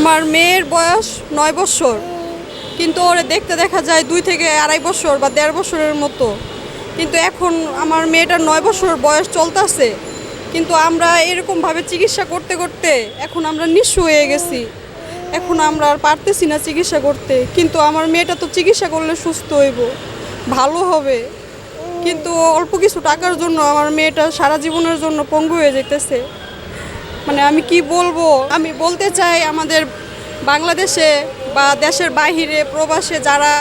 আমার মেয়ের বয়স নয় বছর। কিন্তু ওরে দেখতে দেখা যায় দুই থেকে আড়াই বছর বা দেড় বছরের মতো। কিন্তু এখন আমার মেয়েটার নয় বছর বয়স চলতেছে। কিন্তু আমরা এরকমভাবে চিকিৎসা করতে করতে এখন আমরা নিঃস্ব হয়ে গেছি। এখন আমরা আর পারতেছি না চিকিৎসা করতে। কিন্তু আমার মেয়েটা তো চিকিৎসা করলে সুস্থ হইব, ভালো হবে। কিন্তু অল্প কিছু টাকার জন্য আমার মেয়েটা সারা জীবনের জন্য পঙ্গু হয়ে যেতেছে। মানে আমি কি বলব? আমি বলতে চাই আমাদের বাংলাদেশে বা দেশের বাহিরে প্রবাসে যারা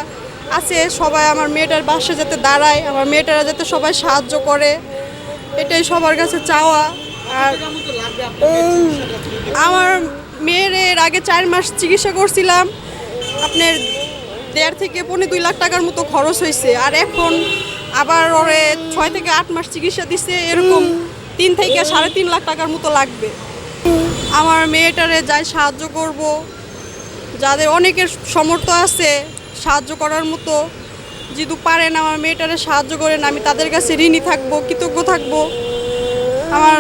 আছে সবাই আমার মেয়েটার পাশে যাতে দাঁড়ায় আমার মেয়েটারা যাতে সবাই সাহায্য করে এটাই সবার কাছে চাওয়া। আর আমার মেয়ের এর আগে চার মাস চিকিৎসা করছিলাম। আপনার দেড় থেকে পনেরো দুই লাখ টাকার মতো খরচ হয়েছে। আর এখন আবার ওরে ছয় থেকে আট মাস চিকিৎসা দিচ্ছে এরকম তিন থেকে সাড়ে তিন লাখ টাকার মতো লাগবে। আমার মেয়েটারে যাই সাহায্য করব, যাদের অনেকের সমর্থ আছে সাহায্য করার মতো যেহেতু পারেন আমার মেয়েটারে সাহায্য করেন, আমি তাদের কাছে ঋণী থাকব, কৃতজ্ঞ থাকব। আমার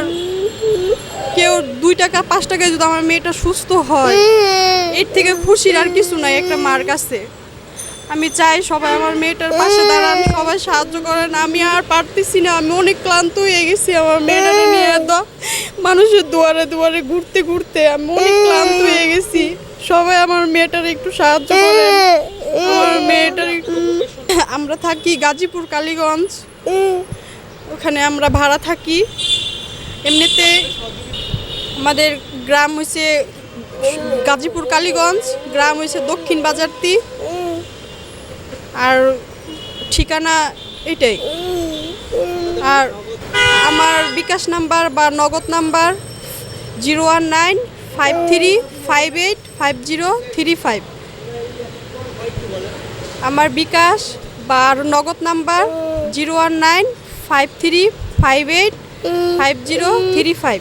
কেউ দুই টাকা, পাঁচ টাকায় যদি আমার মেয়েটা সুস্থ হয়, এর থেকে খুশির আর কিছু নাই একটা মার কাছে। আমি চাই সবাই আমার মেয়েটার পাশে দাঁড়ান, সবাই সাহায্য করেন। আমি আর পারতেছি না, আমি অনেক ক্লান্ত হয়ে গেছি, আমার মেয়েটাকে নিয়ে তো মানুষের দুয়ারে দুয়ারে ঘুরতে ঘুরতে আমি অনেক ক্লান্ত হয়ে গেছি। সবাই আমার মেয়েটার একটু সাহায্য করেন আমার মেয়েটার একটু আমরা থাকি গাজীপুর, কালীগঞ্জ। ওখানে আমরা ভাড়া থাকি। এমনিতে আমাদের গ্রাম হয়েছে গাজীপুর, কালীগঞ্জ। গ্রাম হয়েছে দক্ষিণ বাজারতি আর ঠিকানা এটাই। আর বিকাশ নাম্বার বা Nagad number zero one nine five three five eight five zero three five. আমার বিকাশ বা Nagad number zero one nine five three five eight five zero three five.